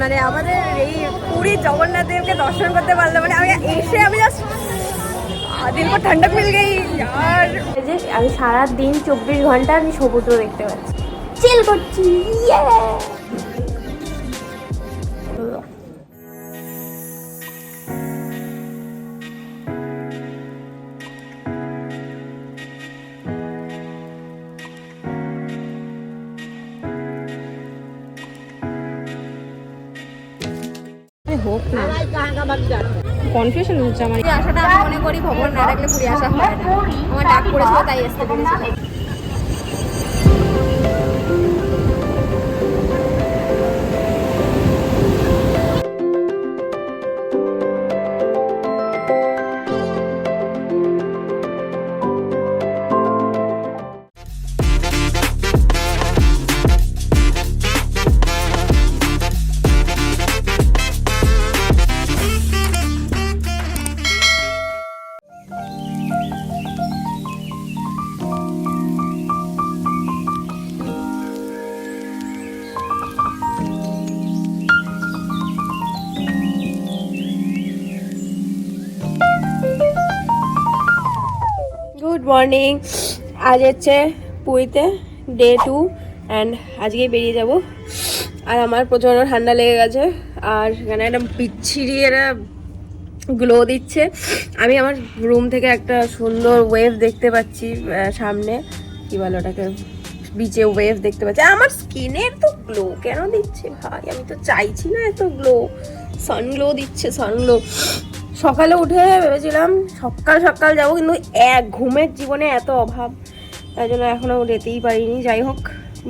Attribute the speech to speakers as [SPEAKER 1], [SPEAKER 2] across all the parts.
[SPEAKER 1] মানে আমাদের এই পুরী জগন্নাথ দেবকে দর্শন করতে পারলাম মানে আমি এসে আমি জাস্ট ঠান্ডা মিল গেই, আর যে আমি সারা দিন চব্বিশ ঘণ্টা আমি সমুদ্র দেখতে পাচ্ছি। চিল করছি হোক না। কনফিউশন হচ্ছে আমার। আশাটা আমি মনে করি ভবন না ডাকলে পুরী আসা হয় না। আমার ডাক পড়েছিল, তাই আসতে পেরেছিল মর্নিং আজ হচ্ছে পুরীতে ডে টু অ্যান্ড আজকেই বেরিয়ে যাব। আর আমার প্রচণ্ড ঠান্ডা লেগে গেছে। আর এখানে একটা বিচ্ছিরি একটা গ্লো দিচ্ছে। আমি আমার রুম থেকে একটা সুন্দর ওয়েভ দেখতে পাচ্ছি সামনে। কি বলে ওটাকে? বিচে ওয়েভ দেখতে পাচ্ছি। আমার স্কিনের তো গ্লো কেন দিচ্ছে ভাই? আমি তো চাইছি না এত গ্লো সানগ্লো দিচ্ছে সানগ্লো সকালে উঠে ভেবেছিলাম সকাল সকাল যাব, কিন্তু এক ঘুমের জীবনে এত অভাব। তাই জন্য এখনও যেতেই পারিনি। যাই হোক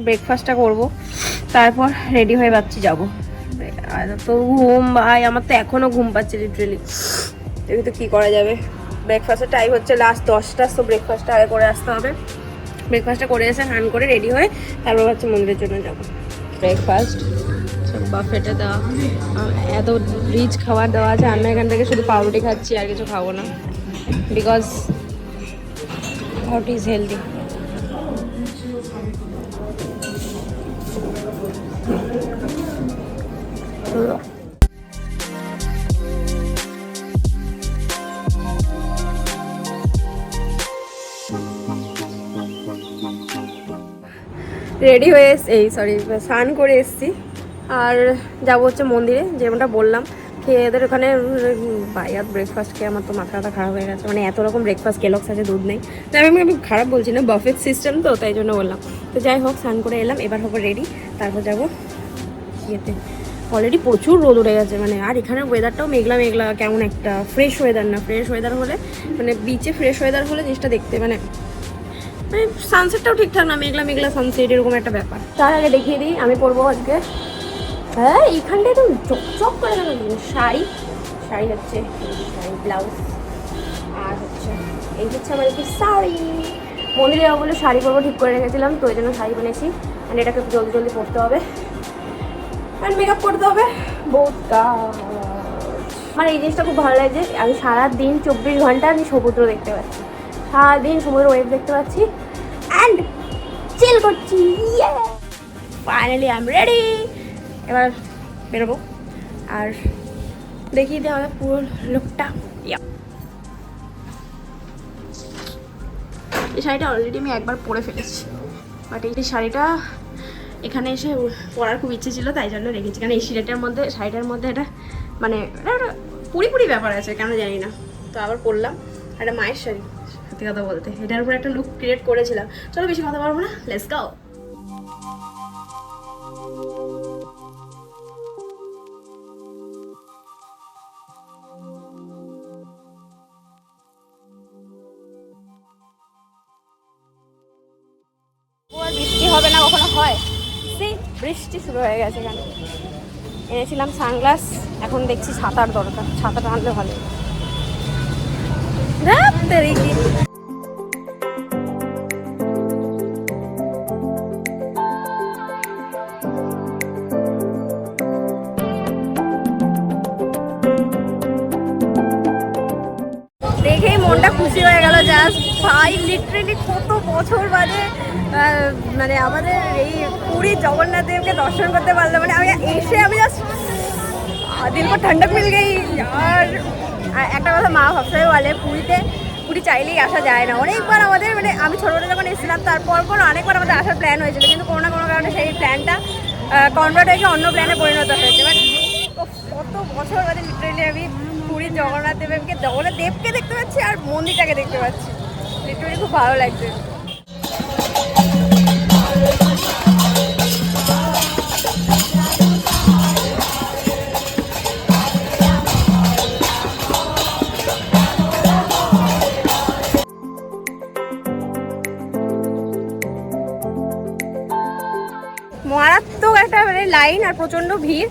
[SPEAKER 1] ব্রেকফাস্টটা করব। তারপর রেডি হয়ে ভাবছি যাব। তো ঘুম, ভাই, আমার তো এখনও ঘুম পাচ্ছে লিটারেলি দেখি তো কী করা যাবে। ব্রেকফাস্টের টাইম হচ্ছে লাস্ট দশটা তো ব্রেকফাস্টটা আগে করে আসতে হবে। ব্রেকফাস্টটা করে এসে স্নান করে রেডি হয়ে তারপর হচ্ছে মন্দিরের জন্য যাব। ব্রেকফাস্ট বাফেটে দেওয়া। এত রিচ খাবার দেওয়া আছে, আমরা এখান থেকে শুধু পাউরুটি খাচ্ছি, আর কিছু খাব না। Because hot is healthy ready হয়ে এই সরি স্নান করে এসেছি। আর যাব হচ্ছে মন্দিরে, যেমনটা বললাম। খেয়ে এদের ওখানে বাইয়াত ব্রেকফাস্ট খেয়ে আমার তো মাথা খারাপ হয়ে গেছে। মানে এত রকম ব্রেকফাস্ট কেলক্স আছে, দুধ নেই। তাই আমি আমি খারাপ বলছি না বাফেট সিস্টেম তো, তাই জন্য বললাম। তো যাই হোক, স্নান করে এলাম, এবার হব রেডি তারপর যাব ইয়েতে। অলরেডি প্রচুর রোদ উঠে গেছে মানে আর এখানের ওয়েদারটাও মেঘলা মেঘলা, কেমন একটা ফ্রেশ ওয়েদার না ফ্রেশ ওয়েদার হলে মানে বিচে ফ্রেশ ওয়েদার হলে জিনিসটা দেখতে মানে মানে সানসেটটাও ঠিকঠাক না, মেঘলা মেঘলা সানসেট এরকম একটা ব্যাপার। তার আগে দেখিয়ে দিই, আমি পরবো আজকে হ্যাঁ এইখানটায় তো চকচক করে গেল শাড়ি শাড়ি হচ্ছে শাড়ি ব্লাউজ আর হচ্ছে এই হচ্ছে আমার একটি শাড়ি। মন্দিরে যাব শাড়ি পরবো, ঠিক করে রেখেছিলাম, তো ওই জন্য শাড়ি বানিয়েছি আর এটাকে জলদি জলদি পরতে হবে। আর মেকআপ করতে হবে। বহুত আমার এই জিনিসটা খুব ভালো লাগে আমি সারা দিন চব্বিশ ঘণ্টা আমি সমুদ্র দেখতে পাচ্ছি। সারাদিন সমুদ্র ওয়েভ দেখতে পাচ্ছি। অ্যান্ড চিল করছি। ফাইনালি আই এম রেডি এবার বেরোবো। আর দেখিয়ে দিই আমাদের পুরো লুকটা ইয়া এই শাড়িটা অলরেডি আমি একবার পরে ফেলেছি। বাট এই শাড়িটা এখানে এসে পরার খুব ইচ্ছে ছিল, তাই জন্য রেখেছি। কারণ এই শাড়িটার মধ্যে শাড়িটার মধ্যে একটা মানে এটা একটা পুরি পুরি ব্যাপার আছে, কেন জানি না। তো আবার পরলাম। একটা মায়ের শাড়ি, সত্যি কথা বলতে। এটার উপর একটা লুক ক্রিয়েট করেছিলাম। চলো বেশি কথা বলব না লেটস গাও হয়ে গেছে এখানে। এনেছিলাম সানগ্লাস এখন দেখছি ছাতার দরকার ছাতাটা আনলে ভালো। দেখেই মনটা খুশি হয়ে গেল জাস্ট ভাই লিটারেলি কত বছর আহ, মানে আমাদের এই পুরী জগন্নাথ দেবকে দর্শন করতে পারলাম মানে আমি এসে আমি জাস্ট দিন পর ঠান্ডা মিল গেই। আর একটা কথা মা সবসময় বলে পুরীতে, পুরী চাইলেই আসা যায় না। অনেকবার আমাদের মানে আমি ছোটোবেলা যখন এসেছিলাম, তারপর পর অনেকবার আমাদের আসার প্ল্যান হয়েছিল। কিন্তু কোনো না কোনো কারণে সেই প্ল্যানটা কনভার্ট হয়ে অন্য প্ল্যানে পরিণত হয়েছে। বাট কত বছর বাদে লিটারেলি আমি পুরীর জগন্নাথ দেবকে জগন্নাথ দেবকে দেখতে পাচ্ছি আর মন্দিরটাকে দেখতে পাচ্ছি। লিটারেলি খুব ভালো লাগছে। মারাত্মক একটা মানে লাইন আর প্রচণ্ড ভিড়।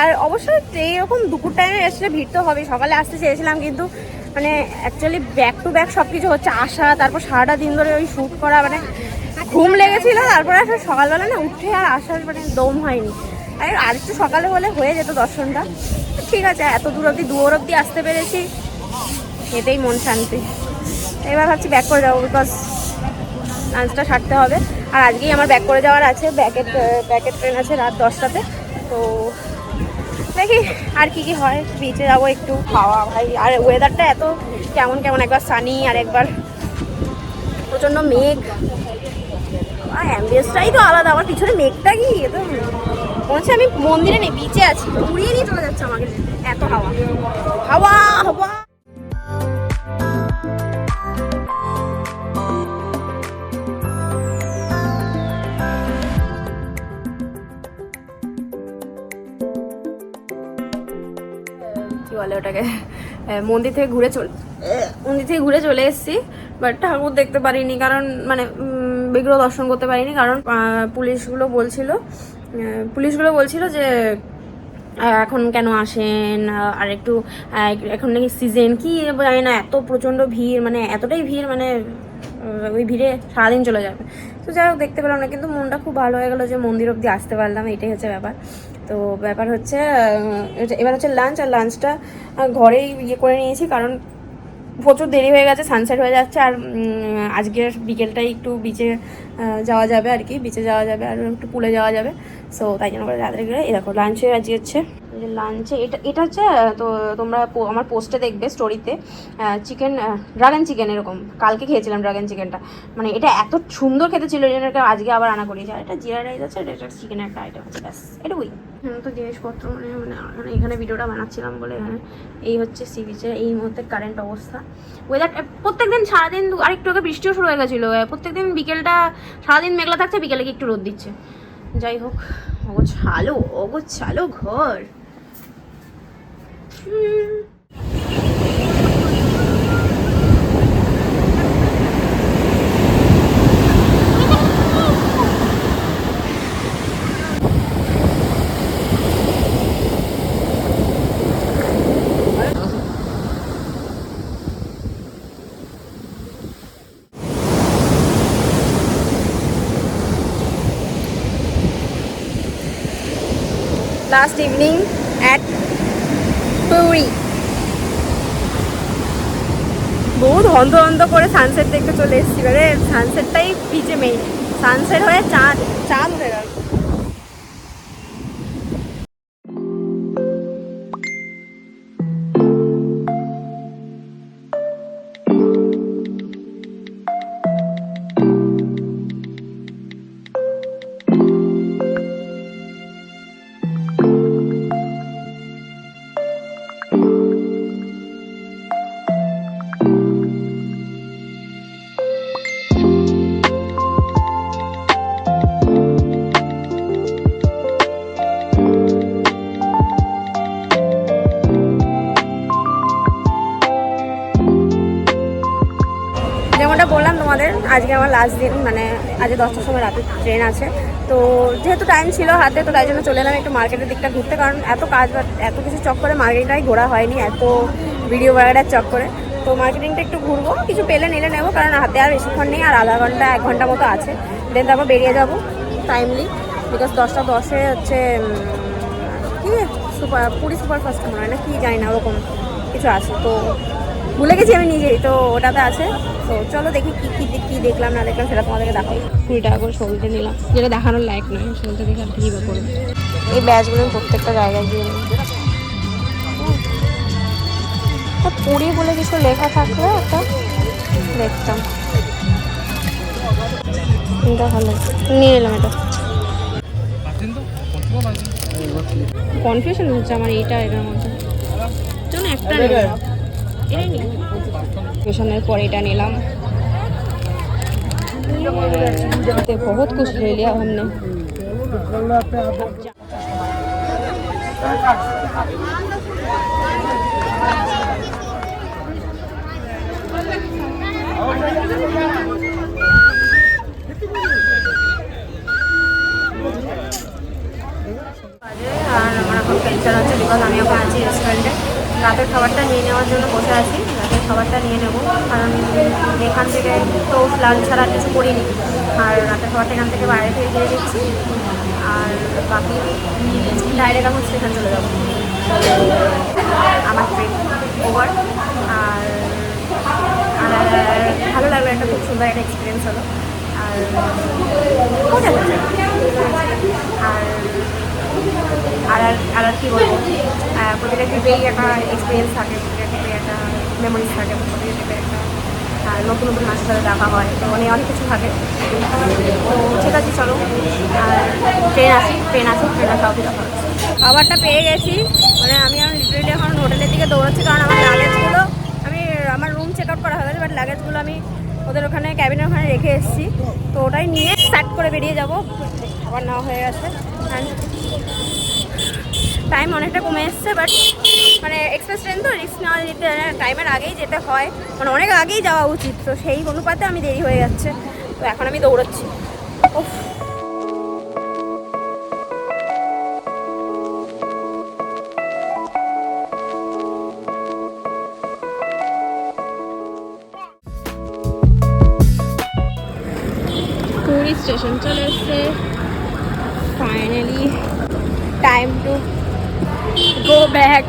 [SPEAKER 1] আর অবশ্যই এইরকম দুপুর টাইমে এসে ভিড় তো হবে সকালে আসতে চেয়েছিলাম কিন্তু মানে অ্যাকচুয়ালি ব্যাক টু ব্যাক সব কিছু হচ্ছে আসা, তারপর সারাটা দিন ধরে ওই শ্যুট করা মানে ঘুম লেগেছিল। তারপরে আসলে সকালবেলা না উঠে আর আসার মানে দম হয়নি। আর আর একটু সকালে হলে হয়ে যেত দর্শনটা। ঠিক আছে, এত দূর অবধি দূর অবধি আসতে পেরেছি। এটাই মন শান্তি। এবার ভাবছি ব্যাক করে যাব বিকজ লাঞ্চটা সারতে হবে। আর আজকেই আমার ব্যাক করে যাওয়ার আছে। ব্যাকের ব্যাকের ট্রেন আছে রাত দশটাতে। তো দেখি আর কি কি হয়। বিচে যাব একটু, খাওয়া, ভাই। আর ওয়েদারটা এত কেমন কেমন? একবার সানি আর একবার প্রচণ্ড মেঘ। আর অ্যাম্বিয়েন্সটাই তো আলাদা। আমার পিছনে মেঘটা কি? এ তো মনে হচ্ছে আমি মন্দিরে নেই বিচে আছি। উড়িয়ে নিয়ে চলে যাচ্ছে আমাকে। এত হাওয়া। হাওয়া হাওয়া। বলে ওটাকে। মন্দির থেকে ঘুরে চলে মন্দির থেকে ঘুরে চলে এসেছি বাট ঠাকুর দেখতে পারিনি কারণ মানে বিগ্রহ দর্শন করতে পারিনি কারণ পুলিশগুলো বলছিল পুলিশগুলো বলছিল যে এখন কেন আসেন আর একটু এখন নাকি সিজন কি? জানি না, এত প্রচণ্ড ভিড় মানে এতটাই ভিড় মানে ওই ভিড়ে সারাদিন চলে যাবে। তো যাই হোক, দেখতে পেলাম না, কিন্তু মনটা খুব ভালো হয়ে গেলো যে মন্দির অবধি আসতে পারলাম, এটাই হচ্ছে ব্যাপার। তো ব্যাপার হচ্ছে এবার হচ্ছে লাঞ্চ আর লাঞ্চটা ঘরেই ইয়ে করে নিয়েছি, কারণ প্রচুর দেরি হয়ে গেছে সানসেট হয়ে যাচ্ছে, আর আজকের বিকেলটাই একটু বিচে যাওয়া যাবে আর কি বিচে যাওয়া যাবে, আর একটু পুলে যাওয়া যাবে। সো তাই জন্য করে রাত্রে গেলে এরকম লাঞ্চে আজকে হচ্ছে লাঞ্চে এটা এটা হচ্ছে তো তোমরা আমার পোস্টে দেখবে স্টোরিতে চিকেন ড্রাগন চিকেন এরকম। কালকে খেয়েছিলাম ড্রাগন চিকেনটা মানে এটা এত সুন্দর খেতে ছিল আজকে আবার আনা করিয়েছে আর এটা জিরা রাইস আছে এটা চিকেনের একটা আইটেম আছে ব্যাস এটুকুই হুম, তো জিনিসপত্র মানে মানে মানে এখানে ভিডিওটা বানাচ্ছিলাম বলে এখানে এই হচ্ছে সি বিচের এই মুহূর্তে কারেন্ট অবস্থা। ওয়েদার প্রত্যেক দিন সারাদিন আরেকটু আগে বৃষ্টিও শুরু হয়ে গেছিল। প্রত্যেক দিন বিকেলটা সারাদিন মেঘলা থাকছে বিকেলে কি একটু রোদ দিচ্ছে। যাই হোক ওগো ছালো ওগো ছালো ঘর। Last evening অন্ধ অন্ধ করে সানসেট দেখতে চলে এসেছি। এবারে সানসেটটাই পিছে মেইন সানসেট হয়ে চাঁদ চাঁদ উঠে গেল। তোমাদের আজকে আমার লাস্ট দিন মানে আজকে দশটার সময় রাতে ট্রেন আছে। তো যেহেতু টাইম ছিল হাতে, তো তাই জন্য চলে এলাম একটু মার্কেটের দিকটা ঘুরতে। কারণ এত কাজ বা এত কিছু চক্করে মার্কেটটাই ঘোরা হয়নি, এত ভিডিও বাগাটার চক্করে তো মার্কেটিংটা একটু ঘুরবো, কিছু পেলে নিলে নেব, কারণ হাতে আর বেশিক্ষণ নেই, আর আধা ঘণ্টা, এক ঘণ্টা মতো আছে। দেন তারপর বেরিয়ে যাব টাইমলি বিকজ দশটা দশে হচ্ছে কি? সুপার, পুরী সুপার ফাস্ট মনে হয় না, কি জানি না, ওরকম কিছু আছে। তো ভুলে গেছি আমি নিজেই তো ওটাতে আছে। তো চলো দেখি কি কি কি দেখলাম না দেখলাম সেটা তোমাদেরকে দেখাই। কুড়ি টাকা করে সবুজে নিলাম। যেটা দেখানোর লাইক নয় সেটা দেখে আর কি বা করবে। এই ব্যাচগুলো আমি প্রত্যেকটা জায়গায় দিয়ে পুরী বলে কিছু লেখা থাকলে একটা দেখতাম। এটা ভালো। নিয়ে নিলাম এটা। কনফিউশন হচ্ছে আমার এইটা এটার মধ্যে। চলো একটা নিলাম এটাই নিই কনফিউশনের পর এটা নিলাম ते बहुत कुछ ले लिया हमने আর আমার এখন টেনশন হচ্ছে বিকজ আমি এখন আছি রেস্টুরেন্টে রাতের খাবারটা নিয়ে নেওয়ার জন্য বসে আছি। রাতের খাবারটা নিয়ে নেব, কারণ এখান থেকে তো লাঞ্চ ছাড়া কিছু করিনি। আর রাতের খাবারটা এখান থেকে বাইরে থেকে দিয়ে দিচ্ছি। আর বাকি ডাইরেক্ট এখন স্টেশন চলে যাব। আমার ট্রেন ওভার আর ভালো লাগল একটা খুব সুন্দর একটা এক্সপিরিয়েন্স হলো। আর আর আর আর কি বলব? প্রতিটা ট্রিপেই একটা এক্সপিরিয়েন্স থাকে, প্রতিটা ট্রিপে একটা মেমোরিজ থাকে, প্রতিটা ট্রিপে একটা নতুন নতুন মানুষের সাথে দেখা হয়। তো অনেক অনেক কিছু থাকে। তো ঠিক আছে, চলো। আর ট্রেন আসি ট্রেন আসি ট্রেন আসা অবধি দেখা খাবারটা পেয়ে গেছি। মানে আমি এখন লিটারেলি এখন হোটেলের দিকে দৌড়াচ্ছি, কারণ আমার লাগেজগুলো আমি, আমার রুম চেক আউট করা হয়ে গেছে বাট লাগেজগুলো আমি ওদের ওখানে ক্যাবিনের ওখানে রেখে এসেছি। তো ওটাই নিয়ে স্টার্ট করে বেরিয়ে যাব। খাবার নেওয়া হয়ে গেছে। টাইম অনেকটা কমে এসছে বাট মানে এক্সপ্রেস ট্রেন তো রিস্ক নেওয়া যেতে টাইমের আগেই যেতে হয়। মানে অনেক আগেই যাওয়া উচিত, তো সেই অনুপাতে আমি দেরি হয়ে যাচ্ছে। তো এখন আমি দৌড়াচ্ছি। স্টেশন চলে এসছে। Finally time to go back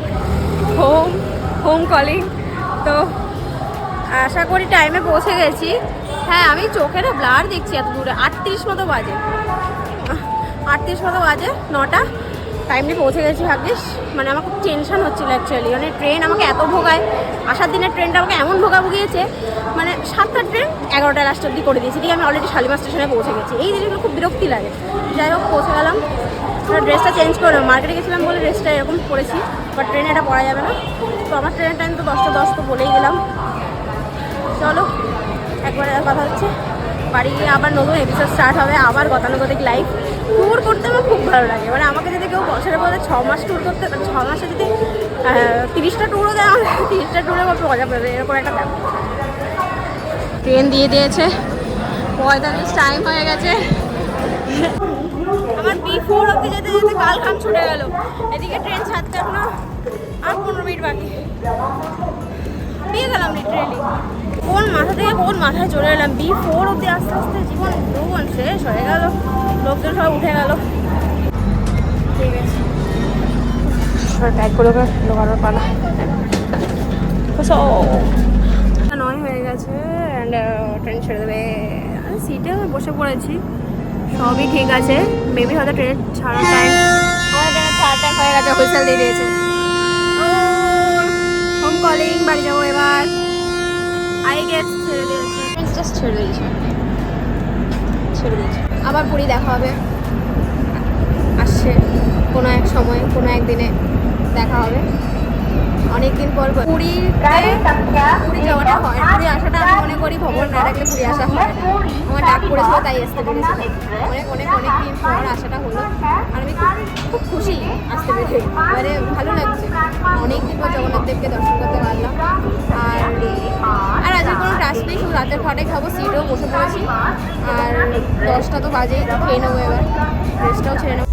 [SPEAKER 1] home home calling তো আশা করি টাইমে পৌঁছে গেছি। হ্যাঁ আমি চোখে ব্লার দেখছি এত দূরে। আটত্রিশ মতো বাজে। আটত্রিশ মতো বাজে, নটা। টাইমলি পৌঁছে গেছি ভাগ্যিস। মানে আমার খুব টেনশন হচ্ছিল অ্যাকচুয়ালি মানে ট্রেন আমাকে এত ভোগায়। আসার দিনের ট্রেনটা আমাকে এমন ভোগা ভুগিয়েছে। মানে সাতটা ট্রেন এগারোটা লাস্ট অব্দি করে দিয়েছি। দিয়ে আমি অলরেডি শালিমার স্টেশনে পৌঁছে গেছি। এই জিনিসগুলো খুব বিরক্তি লাগে। যাই হোক, পৌঁছে গেলাম। ড্রেসটা চেঞ্জ করে মার্কেটে গেছিলাম বলে ড্রেসটা এরকম পরেছি বাট ট্রেনে এটা পরা যাবে না। তো আমার ট্রেনের টাইম তো দশটা দশ তো বলেই গেলাম। চলো, একবারে কথা হচ্ছে। বাড়ি গিয়ে আবার নতুন এপিসোড স্টার্ট হবে, আবার গতানুগতিক লাইফ ট্যুর করতে আমার খুব ভালো লাগে। মানে আমাকে যদি কেউ বছরের পরে ছ মাস ট্যুর করতে মানে ছ মাসে যদি তিরিশটা ট্যুরও দেয় আমার তিরিশটা ট্যুরে আমার মজা পাবে, এরকম একটা ট্রেন দিয়ে দিয়েছে। পঁয়তাল্লিশ টাইম হয়ে গেছে। আমার বি ফোর অব্দি যেতে যেতে কাল খাম ছুটে গেল। এদিকে ট্রেন ছাড়তে এখনও আর পনেরো মিনিট বাকি। পেয়ে গেলাম লিটারেলি কোন মাথা থেকে কোন মাথায় চলে এলাম? বি ফোর অব্দি আস্তে আস্তে জীবন যৌবন শেষ হয়ে গেল। লোকজন সব উঠে গেল। ঠিক আছে। নয় হয়ে গেছে অ্যান্ড ট্রেন ছেড়ে দেবে। সিটে বসে পড়েছি। সবই ঠিক আছে। মেবি হয়তো ট্রেন ছাড়ার টাইম ট্রেনের ছাড়ার টাইম হয়ে গেছে হুইসেল দিয়ে দিয়েছে। হোম কলিং বাড়ি যাব এবার। আই গেস ছেড়ে দিয়েছে। জাস্ট ছেড়ে দিয়েছে। ছেড়ে দিয়েছে। আবার পুরী দেখা হবে। আসছে। কোনো এক সময়, কোনো একদিনে দেখা হবে। অনেকদিন পর পুরী পুরী যাওয়াটা হয়। পুরী আসাটা আমি মনে করি ভ্রমণ না রাখলে পুরী আসা হয়। আমার ডাক পড়েছিল তাই আসতে পেরেছিলাম অনেক অনেক অনেক দিন পর আসাটা হলো। আর আমি খুব খুশি আসতে পেরে মানে ভালো লাগছে। অনেক দিন পর জগন্নাথ দেবকে দর্শন করতে পারলাম। আর আর আজকে কোনো টাস্ক নেই শুধু রাতের খাওয়াটাই খাব সিটেও বসে পড়েছি। আর দশটা তো বাজেই খেয়ে নেব এবার। ড্রেসটাও ছেড়ে নেব।